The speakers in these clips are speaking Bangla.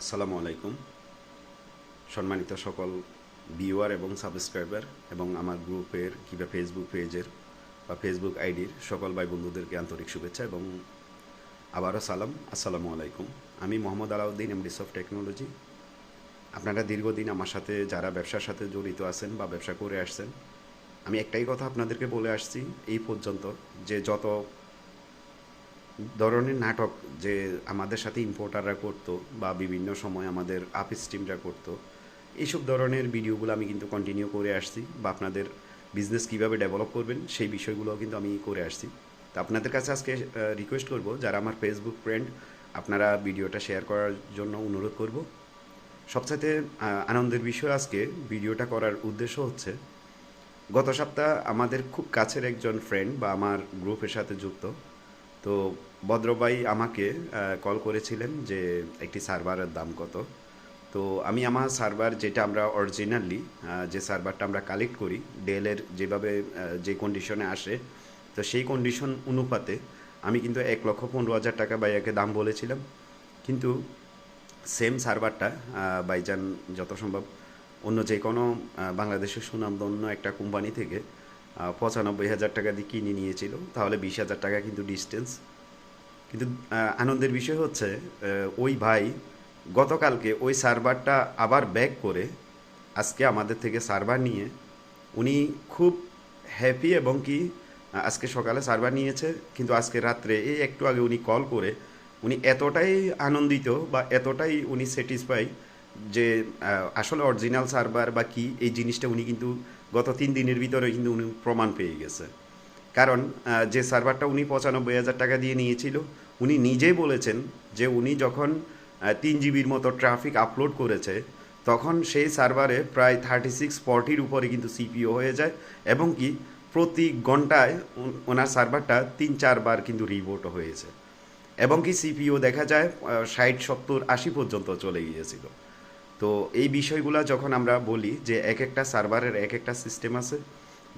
আসসালামু আলাইকুম। সম্মানিত সকল ভিউয়ার এবং সাবস্ক্রাইবার এবং আমার গ্রুপের কিংবা ফেসবুক পেজের বা ফেসবুক আইডির সকল ভাই বন্ধুদেরকে আন্তরিক শুভেচ্ছা এবং আবারও সালাম। আসসালামু আলাইকুম। আমি Mohammad Alauddin MD of technology আপনারা দীর্ঘদিন আমার সাথে যারা ব্যবসার সাথে জড়িত আছেন বা ব্যবসা করে আসছেন, আমি একটাই কথা আপনাদেরকে বলে আসছি, এই পর্যন্ত যে যত ধরনের নাটক যে আমাদের সাথে ইম্পোর্টাররা করতো বা বিভিন্ন সময় আমাদের আপ স্টিমরা করতো, এইসব ধরনের ভিডিওগুলো আমি কিন্তু কন্টিনিউ করে আসছি বা আপনাদের বিজনেস কীভাবে ডেভেলপ করবেন সেই বিষয়গুলো কিন্তু আমি করে আসছি। তো আপনাদের কাছে আজকে রিকোয়েস্ট করব যারা আমার ফেসবুক ফ্রেন্ড আপনারা ভিডিওটা শেয়ার করার জন্য অনুরোধ করব। সবচাইতে আনন্দের বিষয় আজকে ভিডিওটা করার উদ্দেশ্য হচ্ছে, গত সপ্তাহ আমাদের খুব কাছের একজন ফ্রেন্ড বা আমার গ্রুপের সাথে যুক্ত তো ভদ্রবাই আমাকে কল করেছিলেন যে একটি সার্ভারের দাম কত। তো আমি আমার সার্ভার যেটা আমরা অরিজিনালি যে সার্ভারটা আমরা কালেক্ট করি ডেলের যেভাবে যে কন্ডিশনে আসে, তো সেই কন্ডিশন অনুপাতে আমি কিন্তু এক লক্ষ পনেরো হাজার টাকা বাইয়াকে দাম বলেছিলাম। কিন্তু সেম সার্ভারটা বাইজান যত সম্ভব অন্য যে কোনো বাংলাদেশের সুনামধন্য একটা কোম্পানি থেকে পঁচানব্বই হাজার টাকা দিয়ে কিনে নিয়েছিল। তাহলে বিশ হাজার টাকা কিন্তু ডিস্টেন্স কিন্তু আনন্দের বিষয় হচ্ছে ওই ভাই গতকালকে ওই সার্ভারটা আবার ব্যাক করে, আজকে আমাদের থেকে সার্ভার নিয়ে, উনি খুব হ্যাপি এবং কি আজকে সকালে সার্ভার নিয়েছে, কিন্তু আজকে রাত্রে এই একটু আগে উনি কল করে, উনি এতটাই আনন্দিত বা এতটাই উনি স্যাটিসফাই যে আসলে অরিজিনাল সার্ভার বা কি, এই জিনিসটা উনি কিন্তু গত তিন দিনের ভিতরে কিন্তু উনি প্রমাণ পেয়ে গেছে। কারণ যে সার্ভারটা উনি পঁচানব্বই হাজার টাকা দিয়ে নিয়েছিল, উনি নিজেই বলেছেন যে উনি যখন তিন জিবির মতো ট্রাফিক আপলোড করেছে, তখন সেই সার্ভারে প্রায় থার্টি সিক্স ফর্টির উপরে কিন্তু সিপিও হয়ে যায় এবং কি প্রতি ঘন্টায় ওনার সার্ভারটা তিন চারবার কিন্তু রিবোট হয়েছে। এবং কি সিপিও দেখা যায় ষাট, সত্তর, আশি পর্যন্ত চলে গিয়েছিল। তো এই বিষয়গুলো যখন আমরা বলি যে এক একটা সার্ভারের এক একটা সিস্টেম আছে,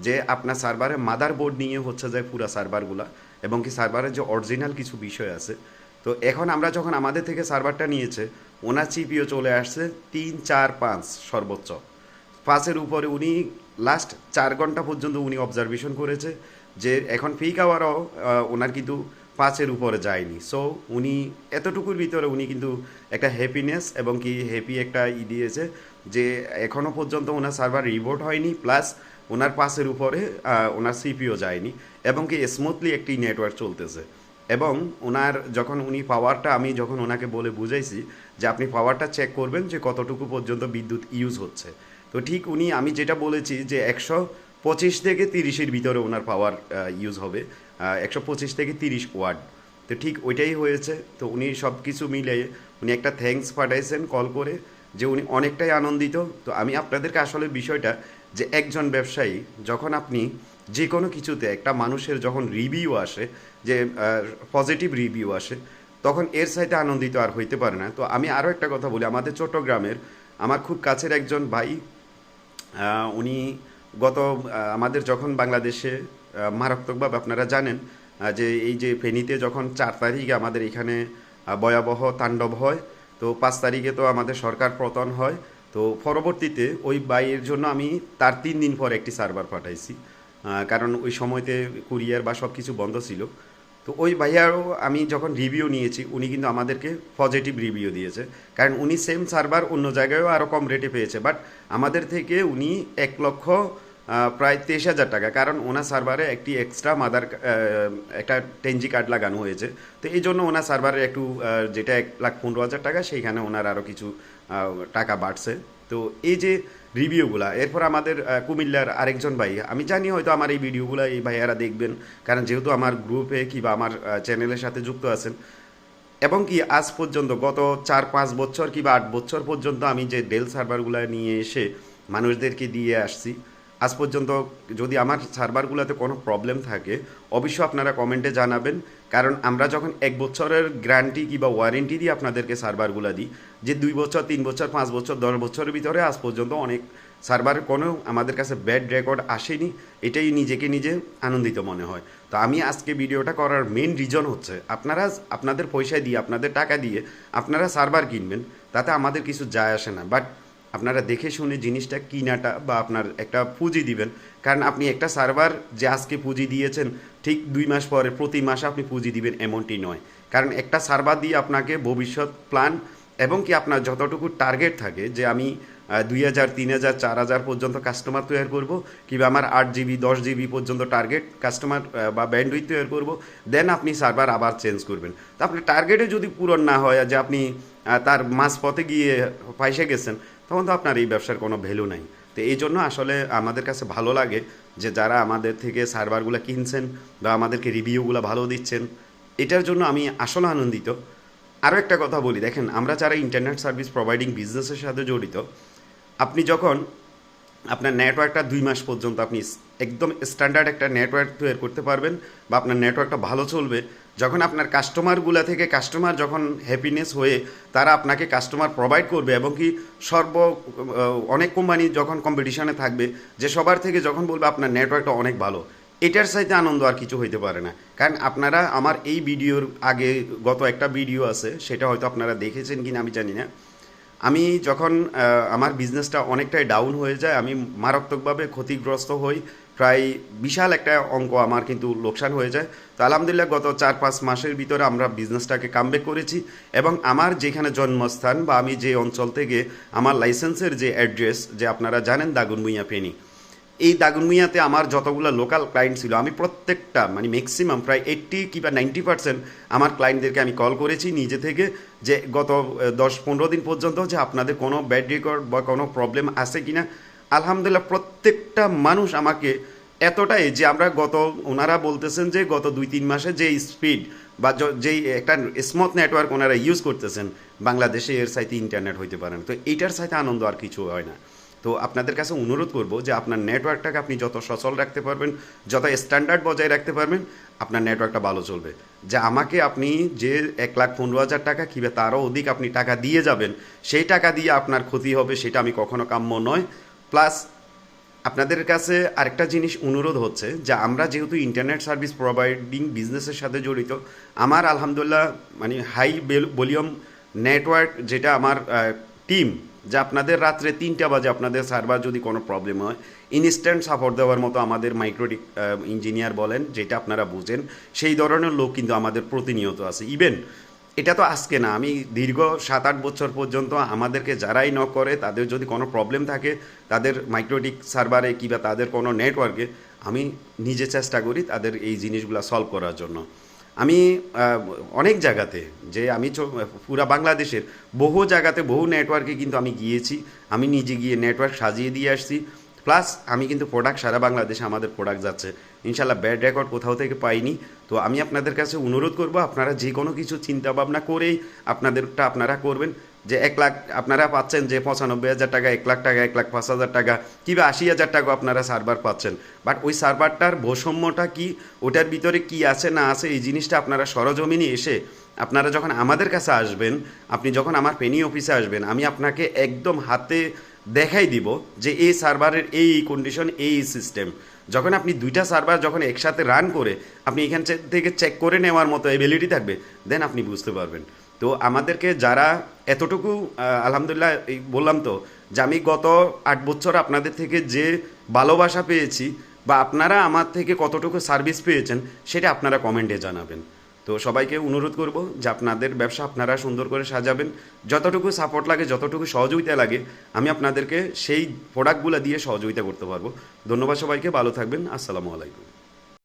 যে আপনার সার্ভারের মাদার বোর্ড নিয়ে হচ্ছে যে পুরো সার্ভারগুলা এবং কি সার্ভারের যে অরিজিনাল কিছু বিষয় আছে। তো এখন আমরা যখন আমাদের থেকে সার্ভারটা নিয়েছে, ওনার চিপিও চলে আসছে তিন, চার, পাঁচ সর্বোচ্চ। পাঁচের উপরে উনি লাস্ট চার ঘণ্টা পর্যন্ত উনি অবজারভেশন করেছে যে এখন পিক আওয়ারও ওনার কিন্তু পাঁচের উপরে যায়নি। সো উনি এতটুকুর ভিতরে উনি কিন্তু একটা হ্যাপিনেস এবং কি হ্যাপি একটা ই দিয়েছে যে এখনও পর্যন্ত ওনার সার্ভার রিবোর্ট হয়নি প্লাস ওনার পাশের উপরে ওনার সিপিও যায়নি এবং কি স্মুথলি একটি নেটওয়ার্ক চলতেছে। এবং ওনার যখন উনি পাওয়ারটা আমি যখন ওনাকে বলে বুঝাইছি যে আপনি পাওয়ারটা চেক করবেন যে কতটুকু পর্যন্ত বিদ্যুৎ ইউজ হচ্ছে। তো ঠিক উনি, আমি যেটা বলেছি যে একশো পঁচিশ থেকে তিরিশের ভিতরে ওনার পাওয়ার ইউজ হবে। একশো পঁচিশ থেকে তিরিশ ওয়ার্ড তো ঠিক ওইটাই হয়েছে। তো উনি সব কিছু মিলে উনি একটা থ্যাঙ্কস পাঠাইছেন কল করে যে উনি অনেকটাই আনন্দিত। তো আমি আপনাদেরকে আসলে বিষয়টা যে একজন ব্যবসায়ী যখন আপনি যে কোনো কিছুতে একটা মানুষের যখন রিভিউ আসে, যে পজিটিভ রিভিউ আসে, তখন এর সাথে আনন্দিত আর হইতে পারে না। তো আমি আরও একটা কথা বলি। আমাদের চট্টগ্রামের আমার খুব কাছের একজন ভাই উনি গত আমাদের যখন বাংলাদেশে মারাত্মকভাবে আপনারা জানেন যে এই যে ফেনীতে যখন চার তারিখে আমাদের এখানে ভয়াবহ তাণ্ডব হয়, তো পাঁচ তারিখে তো আমাদের সরকার পতন হয়, তো পরবর্তীতে ওই বাইয়ের জন্য আমি তার তিন দিন পর একটি সার্ভার পাঠাইছি। কারণ ওই সময়তে কুরিয়ার বা সব কিছু বন্ধ ছিল। তো ওই ভাইয়ারও আমি যখন রিভিউ নিয়েছি, উনি কিন্তু আমাদেরকে পজিটিভ রিভিউ দিয়েছে। কারণ উনি সেম সার্ভার অন্য জায়গায়ও আরও কম রেটে পেয়েছে। বাট আমাদের থেকে উনি এক লক্ষ প্রায় তেইশ হাজার টাকা। কারণ ওনার সার্ভারে একটি এক্সট্রা মাদার একটা টেনজি কার্ড লাগানো হয়েছে। তো এই জন্য ওনার সার্ভারে একটু যেটা এক লাখ পনেরো হাজার টাকা, সেইখানে ওনার আরও কিছু টাকা বাড়ছে। তো এই যে রিভিউগুলা, এরপর আমাদের কুমিল্লার আরেকজন ভাই, আমি জানি হয়তো আমার এই ভিডিওগুলো এই ভাইয়ারা দেখবেন, কারণ যেহেতু আমার গ্রুপে কিংবা আমার চ্যানেলের সাথে যুক্ত আছেন, এবং কি আজ পর্যন্ত গত চার পাঁচ বছর কিংবা আট বছর পর্যন্ত আমি যে ডেল সার্ভারগুলো নিয়ে এসে মানুষদেরকে দিয়ে আসছি, আজ পর্যন্ত যদি আমার সার্ভারগুলোতে কোনো প্রবলেম থাকে, অবশ্যই আপনারা কমেন্টে জানাবেন। কারণ আমরা যখন এক বছরের গ্যারান্টি কিংবা ওয়ারেন্টি দিয়ে আপনাদেরকে সার্ভারগুলো দিই, যে দুই বছর, তিন বছর, পাঁচ বছর, দশ বছরের ভিতরে আজ পর্যন্ত অনেক সার্ভারের কোনো আমাদের কাছে ব্যাড রেকর্ড আসেনি, এটাই নিজেকে নিজে আনন্দিত মনে হয়। তো আমি আজকে ভিডিওটা করার মেন রিজন হচ্ছে, আপনারা আপনাদের পয়সা দিয়ে, আপনাদের টাকা দিয়ে আপনারা সার্ভার কিনবেন, তাতে আমাদের কিছু যায় আসে না। বাট আপনারা দেখে শুনে জিনিসটা কিনাটা বা আপনার একটা পুঁজি দিবেন। কারণ আপনি একটা সার্ভার যে আজকে পুঁজি দিয়েছেন, ঠিক দুই মাস পরে, প্রতি মাসে আপনি পুঁজি দিবেন এমনটি নয়। কারণ একটা সার্ভার দিয়ে আপনাকে ভবিষ্যৎ প্ল্যান এবং কি আপনার যতটুকু টার্গেট থাকে, যে আমি দুই হাজার, তিন হাজার, চার হাজার পর্যন্ত কাস্টমার তৈরি করব, কিংবা আমার আট জিবি, দশ জিবি পর্যন্ত টার্গেট কাস্টমার বা ব্যান্ডউইথ তৈরি করব দেন আপনি সার্ভার আবার চেঞ্জ করবেন। তো আপনার টার্গেটে যদি পূরণ না হয়, যে আপনি তার মাঝ পথে গিয়ে পয়সা গেছেন তখন তো আপনার এই ব্যবসার কোনো ভ্যালু নাই। তো এই জন্য আসলে আমাদের কাছে ভালো লাগে যে যারা আমাদের থেকে সার্ভারগুলো কিনছেন বা আমাদেরকে রিভিউগুলো ভালো দিচ্ছেন, এটার জন্য আমি আসলে আনন্দিত। আরও একটা কথা বলি, দেখেন আমরা যারা ইন্টারনেট সার্ভিস প্রোভাইডিং বিজনেসের সাথে জড়িত, আপনি যখন আপনার নেটওয়ার্কটা দুই মাস পর্যন্ত আপনি একদম স্ট্যান্ডার্ড একটা নেটওয়ার্ক তৈরি করতে পারবেন বা আপনার নেটওয়ার্কটা ভালো চলবে যখন আপনার কাস্টমারগুলা থেকে কাস্টমার যখন হ্যাপিনেস হয়ে তারা আপনাকে কাস্টমার প্রোভাইড করবে এবং কি সর্ব অনেক কোম্পানি যখন কম্পিটিশনে থাকবে, যে সবার থেকে যখন বলবে আপনার নেটওয়ার্কটা অনেক ভালো, এটার সাথে আনন্দ আর কিছু হইতে পারে না। কারণ আপনারা আমার এই ভিডিওর আগে গত একটা ভিডিও আছে, সেটা হয়তো আপনারা দেখেছেন কিনা আমি জানি না। আমি যখন আমার বিজনেসটা অনেকটাই ডাউন হয়ে যায়, আমি মারাত্মকভাবে ক্ষতিগ্রস্ত হই প্রায় বিশাল একটা অঙ্ক আমার কিন্তু লোকসান হয়ে যায়। তো আলহামদুলিল্লাহ গত চার পাঁচ মাসের ভিতরে আমরা বিজনেসটাকে কামব্যাক করেছি এবং আমার যেখানে জন্মস্থান বা আমি যে অঞ্চল থেকে আমার লাইসেন্সের যে অ্যাড্রেস যে আপনারা জানেন দাগুনভুইয়া ফেনী, এই দাগুনমিয়াতে আমার যতগুলো লোকাল ক্লায়েন্ট ছিল, আমি প্রত্যেকটা মানে ম্যাক্সিমাম প্রায় এইট্টি কিংবা নাইনটি পার্সেন্ট আমার ক্লায়েন্টদেরকে আমি কল করেছি নিজে থেকে যে গত দশ পনেরো দিন পর্যন্ত যে আপনাদের কোনো ব্যাড রেকর্ড বা কোনো প্রবলেম আছে কিনা আলহামদুলিল্লাহ, প্রত্যেকটা মানুষ আমাকে এতটাই যে আমরা গত, ওনারা বলতেছেন যে গত দুই, তিন মাসে যে স্পিড বা যেই একটা স্মুথ নেটওয়ার্ক ওনারা ইউজ করতেছেন, বাংলাদেশে এর সাইতে ইন্টারনেট হইতে পারেন তো এইটার সাথে আনন্দ আর কিছু হয় না। তো আপনাদের কাছে অনুরোধ করব যে আপনার নেটওয়ার্কটাকে আপনি যত সচল রাখতে পারবেন, যত স্ট্যান্ডার্ড বজায় রাখতে পারবেন, আপনার নেটওয়ার্কটা ভালো চলবে। যে আমাকে আপনি যে এক লাখ পনেরো হাজার টাকা কিংবা তারও অধিক আপনি টাকা দিয়ে যাবেন, সেই টাকা দিয়ে আপনার ক্ষতি হবে, সেটা আমি কখনো কাম্য নয়। প্লাস আপনাদের কাছে আরেকটা জিনিস অনুরোধ হচ্ছে যে আমরা যেহেতু ইন্টারনেট সার্ভিস প্রোভাইডিং বিজনেসের সাথে জড়িত, আমার আলহামদুলিল্লাহ মানে হাই ভলিউম নেটওয়ার্ক যেটা আমার টিম যে আপনাদের রাত্রে তিনটা বাজে আপনাদের সার্ভার যদি কোনো প্রবলেম হয় ইনস্ট্যান্ট সাপোর্ট দেওয়ার মতো আমাদের মাইক্রোটিক ইঞ্জিনিয়ার বলেন, যেটা আপনারা বুঝেন, সেই ধরনের লোক কিন্তু আমাদের প্রতিনিয়ত আছে। ইভেন এটা তো আজকে না, আমি দীর্ঘ সাত আট বছর পর্যন্ত আমাদেরকে যারাই ন করে, তাদের যদি কোনো প্রবলেম থাকে, তাদের মাইক্রোটিক সার্ভারে কিংবা তাদের কোনো নেটওয়ার্কে আমি নিজে চেষ্টা করি তাদের এই জিনিসগুলো সলভ করার জন্য। আমি অনেক জায়গাতে যে আমি পুরা বাংলাদেশের বহু জায়গাতে বহু নেটওয়ার্কে কিন্তু আমি গিয়েছি। আমি নিজে গিয়ে নেটওয়ার্ক সাজিয়ে দিয়ে আসছি। প্লাস আমি কিন্তু প্রোডাক্ট সারা বাংলাদেশে আমাদের প্রোডাক্ট যাচ্ছে। ইনশাল্লাহ ব্যাড রেকর্ড কোথাও থেকে পাইনি। তো আমি আপনাদের কাছে অনুরোধ করব, আপনারা যে কোনো কিছু চিন্তা ভাবনা করেই আপনাদেরটা আপনারা করবেন। যে এক লাখ, আপনারা পাচ্ছেন যে পঁচানব্বই হাজার টাকা, এক লাখ টাকা, এক লাখ পাঁচ হাজার টাকা, কিংবা আশি হাজার টাকা আপনারা সার্ভার পাচ্ছেন। বাট ওই সার্ভারটার বৈষম্যটা কি? ওটার ভিতরে কি আছে, না আছে, এই জিনিসটা আপনারা সরজমিনে এসে আপনারা যখন আমাদের কাছে আসবেন, আপনি যখন আমার পেনি অফিসে আসবেন, আমি আপনাকে একদম হাতে দেখাই দিব যে এই সার্ভারের এই কন্ডিশন এই সিস্টেম যখন আপনি দুইটা সার্ভার যখন একসাথে রান করে, আপনি এখান থেকে চেক করে নেওয়ার মতো এবিলিটি থাকবে দেন আপনি বুঝতে পারবেন। তো আমাদেরকে যারা এতটুকু আলহামদুলিল্লাহ বললাম তো, যে আমি গত আট বছর আপনাদের থেকে যে ভালোবাসা পেয়েছি বা আপনারা আমার থেকে কতটুকু সার্ভিস পেয়েছেন, সেটা আপনারা কমেন্টে জানাবেন। তো সবাইকে অনুরোধ করব যে আপনাদের ব্যবসা আপনারা সুন্দর করে সাজাবেন। যতটুকু সাপোর্ট লাগে, যতটুকু সহযোগিতা লাগে, আমি আপনাদেরকে সেই প্রোডাক্টগুলো দিয়ে সহযোগিতা করতে পারব। ধন্যবাদ সবাইকে, ভালো থাকবেন, আসসালামু আলাইকুম।